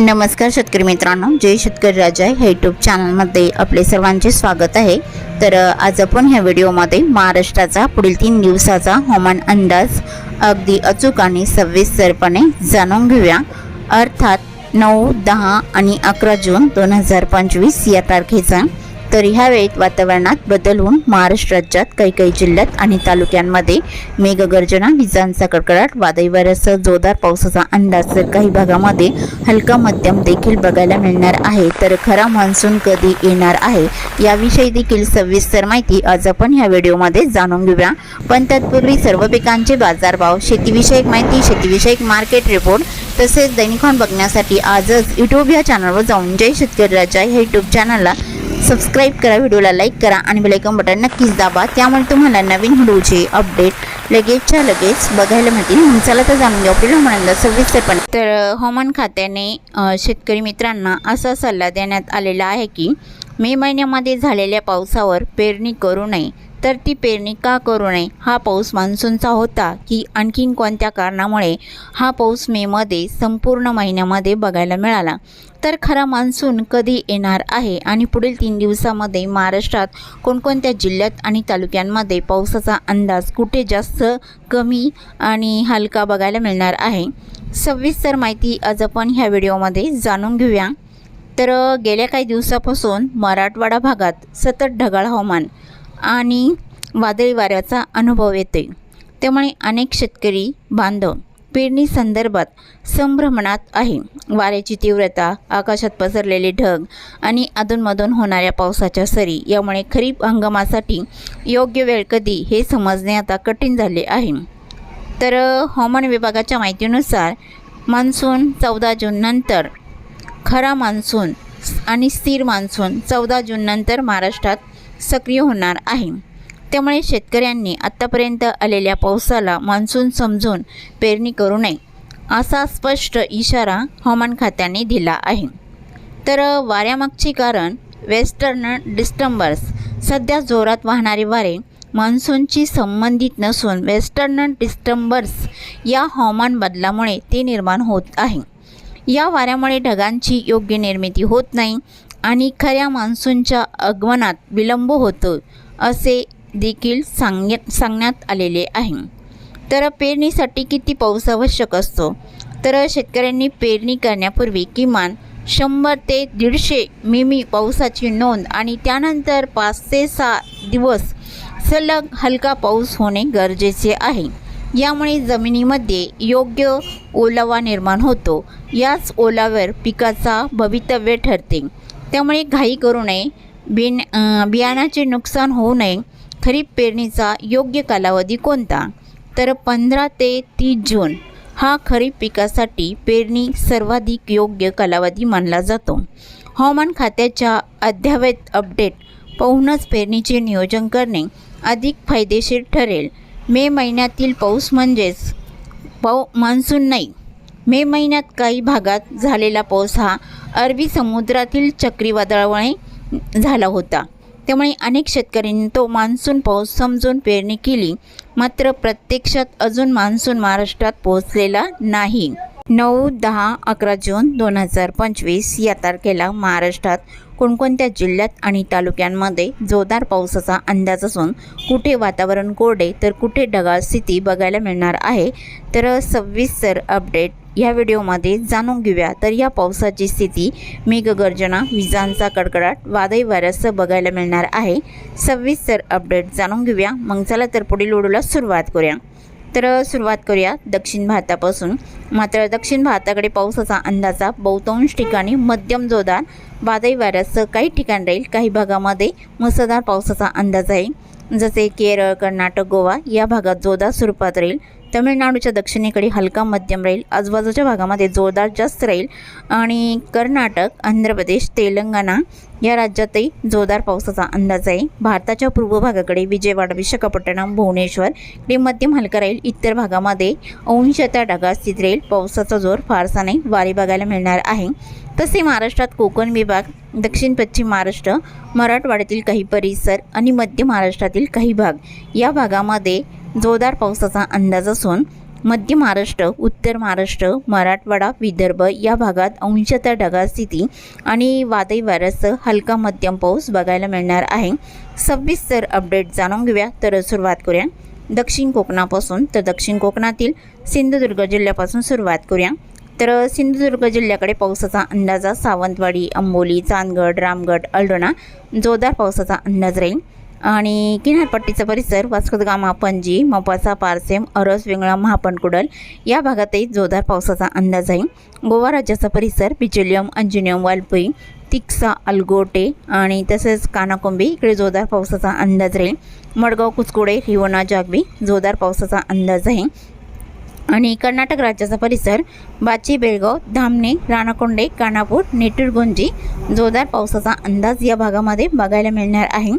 नमस्कार शेतकरी मित्रांनो जय शेतकरी राजा ह्या यूट्यूब चॅनलमध्ये आपले सर्वांचे स्वागत आहे. तर आज आपण ह्या व्हिडिओमध्ये महाराष्ट्राचा पुढील तीन दिवसाचा हवामान अंदाज अगदी अचूक आणि सविस्तरपणे जाणून घेऊया. अर्थात नऊ दहा आणि अकरा जून दोन हजार पंचवीस या तारखेचा. तर ह्या वेळेत वातावरणात बदल होऊन महाराष्ट्र राज्यात काही काही जिल्ह्यात आणि तालुक्यांमध्ये मेघगर्जना विजांचा कडकडाट वादळी वाऱ्यासह जोरदार पावसाचा अंदाज तर काही भागामध्ये हलका मध्यम देखील बघायला मिळणार आहे. तर खरा मान्सून कधी येणार आहे याविषयी देखील सविस्तर माहिती आज आपण ह्या व्हिडिओमध्ये जाणून घेऊया. पण तत्पूर्वी सर्व पिकांचे बाजारभाव शेतीविषयक माहिती शेतीविषयक मार्केट रिपोर्ट तसेच दैनिकॉन बघण्यासाठी आजच यूट्यूब या चॅनलवर जाऊन जय शेतकरी राजा हे यूट्यूब चॅनलला सबस्क्राईब करा व्हिडिओला लाईक करा आणि बेलायकन बटन नक्कीच दाबा. त्यामुळे तुम्हाला नवीन व्हिडिओचे अपडेट लगेचच्या लगेच बघायला मिळतील. चला तर जाणून घेऊ. आपल्याला म्हणाला सविस्तरपणे तर हवामान खात्याने शेतकरी मित्रांना असा सल्ला देण्यात आलेला आहे की मे महिन्यामध्ये झालेल्या पावसावर पेरणी करू नये. तर ती पेरणी का करू नये? हा पाऊस मान्सूनचा होता की आणखीन कोणत्या कारणामुळे हा पाऊस मेमध्ये संपूर्ण महिन्यामध्ये बघायला मिळाला? तर खरा मान्सून कधी येणार आहे आणि पुढील तीन दिवसामध्ये महाराष्ट्रात कोणकोणत्या जिल्ह्यात आणि तालुक्यांमध्ये पावसाचा अंदाज कुठे जास्त कमी आणि हलका बघायला मिळणार आहे? सविस्तर माहिती आज आपण ह्या व्हिडिओमध्ये जाणून घेऊया. तर गेल्या काही दिवसापासून मराठवाडा भागात सतत ढगाळ हवामान आणि वादळी वाऱ्याचा अनुभव येतोय. त्यामुळे अनेक शेतकरी बांधव पेरणी संदर्भात संभ्रमणात आहे. वाऱ्याची तीव्रता आकाशात पसरलेले ढग आणि अधूनमधून होणाऱ्या पावसाच्या सरी यामुळे खरीप हंगामासाठी योग्य वेळ कधी हे समजणे आता कठीण झाले आहे. तर हवामान विभागाच्या माहितीनुसार मान्सून चौदा जूननंतर खरा मान्सून आणि स्थिर मान्सून चौदा जूननंतर महाराष्ट्रात सक्रिय होणार आहे. त्यामुळे शेतकऱ्यांनी आत्तापर्यंत आलेल्या पावसाला मान्सून समजून पेरणी करू नये असा स्पष्ट इशारा हवामान खात्याने दिला आहे. तर वाऱ्यामागचे कारण वेस्टर्न डिस्टर्बन्स सध्या जोरात वाहणारे वारे मान्सूनशी संबंधित नसून वेस्टर्न डिस्टर्बन्स या हवामान बदलामुळे ते निर्माण होत आहे. या वाऱ्यामुळे ढगांची योग्य निर्मिती होत नाही आणि खऱ्या मान्सूनच्या आगमनात विलंब होतो असे देखील सांग सांगण्यात आलेले आहे. तर पेरणीसाठी किती पाऊस आवश्यक असतो? तर शेतकऱ्यांनी पेरणी करण्यापूर्वी किमान शंभर ते दीडशे मिमी पावसाची नोंद आणि त्यानंतर पाच ते सहा दिवस सलग हलका पाऊस होणे गरजेचे आहे. यामुळे जमिनीमध्ये योग्य ओलावा निर्माण होतो. याच ओलावर पिकाचा भवितव्य ठरते. त्यामुळे घाई करू नये. बिन बियाणाचे नुकसान होऊ नये. खरीप पेरणीचा योग्य कालावधी कोणता? तर पंधरा ते तीस जून हा खरीप पिकासाठी पेरणी सर्वाधिक योग्य कालावधी मानला जातो. हवामान खात्याच्या अद्यावत अपडेट पाहूनच पेरणीचे नियोजन करणे अधिक फायदेशीर ठरेल. मे महिन्यातील पाऊस म्हणजेच पाऊ मान्सून नाही मे महिन्यात काही भागात झालेला पाऊस हा अरबी समुद्रातील चक्रीवादळामुळे झाला होता. त्यामुळे अनेक शेतकऱ्यांनी तो मान्सून पाऊस समजून पेरणी केली. मात्र प्रत्यक्षात अजून मान्सून महाराष्ट्रात पोहोचलेला नाही. नऊ दहा अकरा जून दोन हजार पंचवीस या तारखेला महाराष्ट्रात कोणकोणत्या जिल्ह्यात आणि तालुक्यांमध्ये जोरदार पावसाचा अंदाज असून कुठे वातावरण कोरडे तर कुठे ढगाळ स्थिती बघायला मिळणार आहे तर सविस्तर अपडेट या व्हिडिओमध्ये जाणून घेऊया. तर या पावसाची स्थिती मेघगर्जना विजांचा कडकडाट वादळी वाऱ्यासह बघायला मिळणार आहे. सविस्तर अपडेट जाणून घेऊया. मग चला तर पुढील ओढूला सुरुवात करूया. तर सुरुवात करूया दक्षिण भारतापासून. मात्र दक्षिण भारताकडे पावसाचा अंदाजा बहुतांश ठिकाणी मध्यम जोरदार वादळी वाऱ्यासह काही ठिकाण राहील. काही भागामध्ये मुसळधार पावसाचा अंदाज आहे. जसे केरळ कर्नाटक गोवा या भागात जोरदार स्वरूपात राहील. तमिळनाडूच्या दक्षिणेकडे हलका मध्यम राहील. आजूबाजूच्या भागामध्ये जोरदार जास्त राहील. आणि कर्नाटक आंध्र प्रदेश तेलंगणा या राज्यातही जोरदार पावसाचा अंदाज आहे. भारताच्या पूर्व भागाकडे विजयवाडा विशाखापट्टणम भुवनेश्वर ते मध्यम हलका राहील इतर भागामध्ये अंशतः ढगाळ स्थित राहील पावसाचा जोर फारसा नाही वारे बघायला मिळणार आहे. तसे महाराष्ट्रात कोकण विभाग दक्षिण पश्चिम महाराष्ट्र मराठवाड्यातील काही परिसर आणि मध्य महाराष्ट्रातील काही भाग या भागामध्ये जोरदार पावसाचा अंदाज असून मध्य महाराष्ट्र उत्तर महाराष्ट्र मराठवाडा विदर्भ या भागात अंशतः ढगाळ स्थिती आणि वादळी वाऱ्यासह हलका मध्यम पाऊस बघायला मिळणार आहे. सविस्तर अपडेट जाणून घेऊया. तर सुरुवात करूया. दक्षिण कोकणापासून तर दक्षिण कोकणातील सिंधुदुर्ग जिल्ह्यापासून सुरुवात करूया. तर सिंधुदुर्ग जिल्ह्याकडे पावसाचा अंदाजा सावंतवाडी अंबोली चांदगड रामगड अल्डोणा जोरदार पावसाचा अंदाज राहील. आणि किनारपट्टीचा परिसर वास्कोदगामा पणजी मोपासा पारसेम अरस वेंगळा महापणकुडल या भागातही जोरदार पावसाचा अंदाज आहे. गोवा राज्याचा परिसर बिचोलियम अंजुनियम वालपुई तिक्सा अलगोटे आणि तसेच कानाकोंबी इकडे जोरदार पावसाचा अंदाज राहील. मडगाव कुचकुडे हिवणा जागबी जोरदार पावसाचा अंदाज आहे. आणि कर्नाटक राज्याचा परिसर बाची बेळगाव धामणे राणाकोंडे कानापूर नेटुरगुंजी जोरदार पावसाचा अंदाज या भागामध्ये बघायला मिळणार आहे.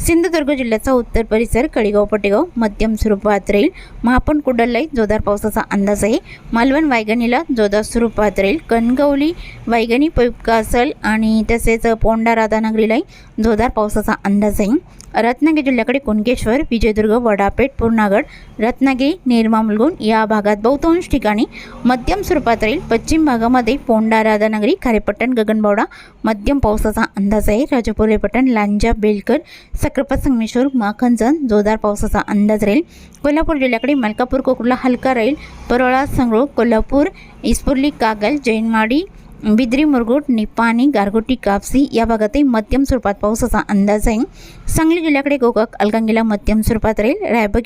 सिंधुदुर्ग जिल्ह्याचा उत्तर परिसर कडेगाव पटेगाव मध्यम स्वरूपात राहील महापण कुडललाही जोरदार पावसाचा अंदाज आहे. मालवण वायगणीला जोरदार स्वरूपात राहील कणगवली वायगणी उपयुक्त असेल आणि तसेच पोंडा राधानगरीलाही जोरदार पावसाचा अंदाज आहे. रत्नागिरी जिल्ह्याकडे कुणकेश्वर विजयदुर्ग वडापेठ पूर्णागड रत्नागिरी निर्मा मुलगुण या भागात बहुतांश ठिकाणी मध्यम स्वरूपात राहील. पश्चिम भागामध्ये पोंडा राधानगरी खारेपट्टण गगनबावडा मध्यम पावसाचा अंदाज आहे. राजापुरे पट्टण लांजा बेलकर सक्रपा संगमेश्वर माखनजन जोरदार पावसाचा अंदाज राहील. कोल्हापूर जिल्ह्याकडे मलकापूर कोकरूला हलका राहील. परोळा संगरूळ कोल्हापूर इस्पुर्ली कागल जैनवाडी बिद्री मुरगुट निपाणी गारगोटी कापसी या भागातही मध्यम स्वरूपात पावसाचा अंदाज आहे. सांगली जिल्ह्याकडे गोकाक अलगंगीला मध्यम स्वरूपात राहील रायबा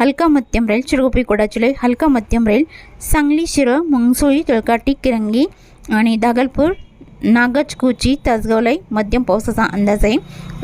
हलका मध्यम राहील चिरगोपी कोडाचिले हलका मध्यम राहील सांगली शिरळ मंगसोळी तळकाटी किरंगी आणि दागलपूर नागजकुची तासगावलाही मध्यम पावसाचा अंदाज आहे.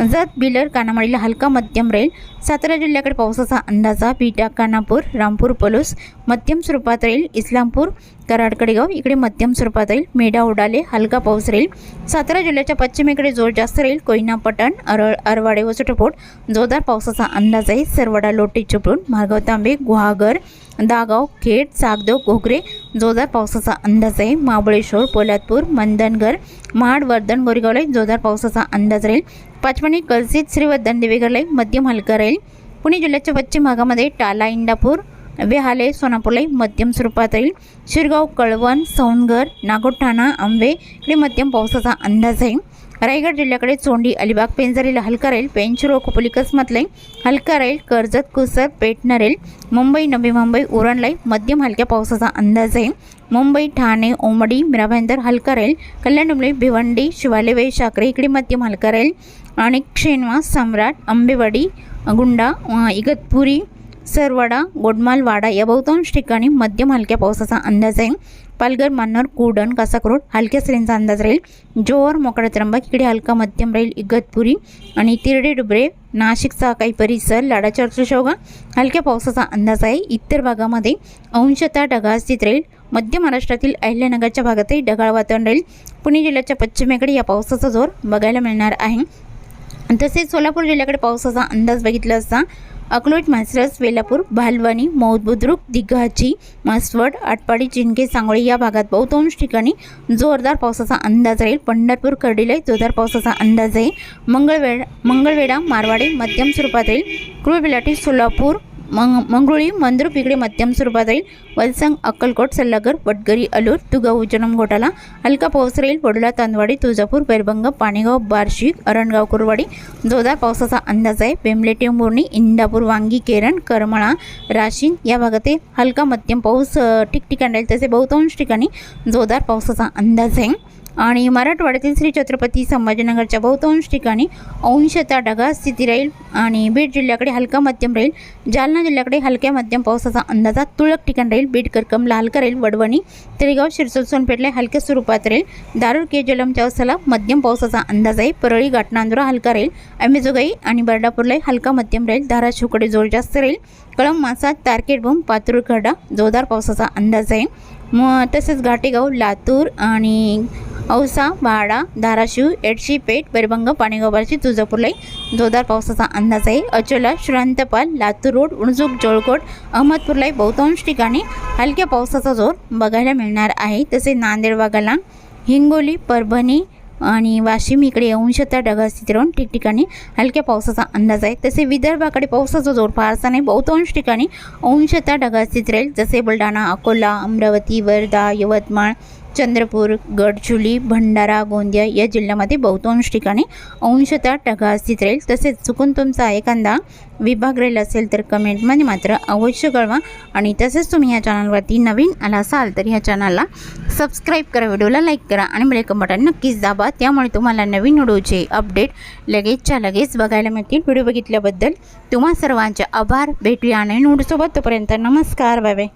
जत बिलर कानामाडीला हलका मध्यम राहील सातारा जिल्ह्याकडे पावसाचा अंदाजा बिटा कानापूर रामपूर पलूस मध्यम स्वरूपात राहील इस्लामपूर कराडकडेगाव इकडे मध्यम स्वरूपात राहील मेढा उडाले हलका पाऊस राहील सातारा जिल्ह्याच्या पश्चिमेकडे जोर जास्त राहील कोयना पटण अरळ अरवाडे व सुटपोट. जोरदार पावसाचा अंदाज आहे. सरवडा लोटे चिपळूण मार्गाव तांबे गुहागर दागाव खेड सागदेव घोगरे जोरदार पावसाचा अंदाज आहे. महाबळेश्वर पोलादपूर मंदनगर महाड वर्धन गोरेगावला जोरदार पावसाचा अंदाज राहील. पाचमणी कलसीत श्रीवर्धन देवेगरला मध्यम हलका राहील. पुणे जिल्ह्याच्या पश्चिम भागामध्ये टाला इंदापूर वेहाले सोनापूरलाही मध्यम स्वरूपात राहील. शिरगाव कळवण सौनगर नागोठाणा आंबे इकडे मध्यम पावसाचा अंदाज आहे. रायगड जिल्ह्याकडे चोंडी अलिबाग पेंजारीला हलका राहील पेंचुरो खोपोली कसमतलाही हलका राहील कर्जत कुसर पेटणारेल राहील मुंबई नवी मुंबई उरणलाई मध्यम हलक्या पावसाचा अंदाज आहे. मुंबई ठाणे ओमडी मिराभाईंदर हलका राहील कल्याण डोंबळी भिवंडी शिवालेवे शाकरे इकडे मध्यम हलका राहील आणि क्षेनवा सम्राट आंबेवाडी गुंडा इगतपुरी सरवाडा गोडमालवाडा या बहुतांश ठिकाणी मध्यम हलक्या पावसाचा अंदाज आहे. पालघर मान्नर कुडण कासाकरोड हलक्या सरींचा अंदाज राहील. जोर मोकळा त्र्यंबक इकडे हलका मध्यम राहील इगतपुरी आणि तिरडे डुबरे नाशिकचा काही परिसर लाडाच्या चर्चशोगा हलक्या पावसाचा अंदाज आहे. इतर भागामध्ये अंशतः ढगाळ स्थित राहील. मध्य महाराष्ट्रातील अहिल्यानगरच्या भागातही ढगाळ वातावरण राहील. पुणे जिल्ह्याच्या पश्चिमेकडे या पावसाचा जोर बघायला मिळणार आहे. तसेच सोलापूर जिल्ह्याकडे पावसाचा अंदाज बघितला असता अकलूज मासरस वेलापूर भालवानी मौद बुद्रुक दिघाची म्हसवड आटपाडी चिंके सांगोळी या भागात बहुतांश ठिकाणी जोरदार पावसाचा अंदाज राहील. पंढरपूर कर्डीलाही जोरदार पावसाचा अंदाज आहे. मंगळवेळ मंगळवेढा मारवाडी मध्यम स्वरूपात राहील. कुळबिलाटी सोलापूर मंग मंगरुळी मंद्रुप इकडे मध्यम स्वरूपात राहील वलसंग अक्कलकोट सल्लागर वटगरी अलूर तुगाव उजनम घोटाला हलका पाऊस राहील वडोला तांदवाडी तुळजापूर बैरभंग पाणेगाव बार्शी अरणगाव कुरवाडी जोरदार पावसाचा अंदाज आहे. बेमले मोर्णी इंदापूर वांगी केरण करमळा राशीन या भागात हलका मध्यम पाऊस ठिकठिकाणी राहील. तसे बहुतांश ठिकाणी जोरदार पावसाचा अंदाज आहे. आणि मराठवाड्यातील श्री छत्रपती संभाजीनगरच्या बहुतांश ठिकाणी अंशता ढगा स्थिती राहील आणि बीड जिल्ह्याकडे हलका मध्यम राहील. जालना जिल्ह्याकडे हलक्या मध्यम पावसाचा अंदाजा तुळक ठिकाण राहील. बीड करकमला हलका राहील. वडवणी तळेगाव शिरसोल सोनपेठला हलक्या स्वरूपात राहील. दारुड के जलमच्या अवसाला मध्यम पावसाचा अंदाज आहे. परळी गाठनांदुरा हलका राहील. अमेजोगाई आणि बरडापूरलाही हलका मध्यम राहील. धाराशिवकडे जोर जास्त राहील. कळम मासा तारकेटभूम पातूर खडा जोरदार पावसाचा अंदाज आहे. मग तसेच घाटेगाव लातूर आणि औसा वाडा धाराशिव एडशी पेठ बेरभंग पाणेगाव तुळजापूरलाई तुळजापूरलाही जोरदार पावसाचा अंदाज आहे. अचोला श्रांतपाल लातूर रोड उणजूक जोळकोट अहमदपूरलाही बहुतांश ठिकाणी हलक्या पावसाचा जोर बघायला मिळणार आहे. तसे नांदेड वागाला हिंगोली परभणी आणि वाशिम इकडे अंशतः ढगाळ राहून ठिकठिकाणी हलक्या पावसाचा अंदाज आहे. तसे विदर्भाकडे पावसाचा जोर फारसा नाही बहुतांश ठिकाणी अंशतः ढगाळ राहील. जसे बुलढाणा अकोला अमरावती वर्धा यवतमाळ चंद्रपूर गडचुली भंडारा गोंदिया या जिल्ह्यामध्ये बहुतांश ठिकाणी अंशतः ढगाळ स्थित राहील. तसेच चुकून तुमचा एखादा विभाग राहील असेल तर कमेंटमध्ये मात्र अवश्य कळवा. आणि तसेच तुम्ही या चॅनलवरती नवीन आला असाल तर ह्या चॅनलला सबस्क्राईब करा व्हिडिओला लाईक करा आणि बेलकम बटन नक्कीच दाबा. त्यामुळे तुम्हाला नवीन व्हिडिओचे अपडेट लगेचच्या लगेच बघायला मिळतील. व्हिडिओ बघितल्याबद्दल तुम्हा सर्वांचे आभार. भेटूया आणि व्हिडिओसोबत. तोपर्यंत नमस्कार. Bye bye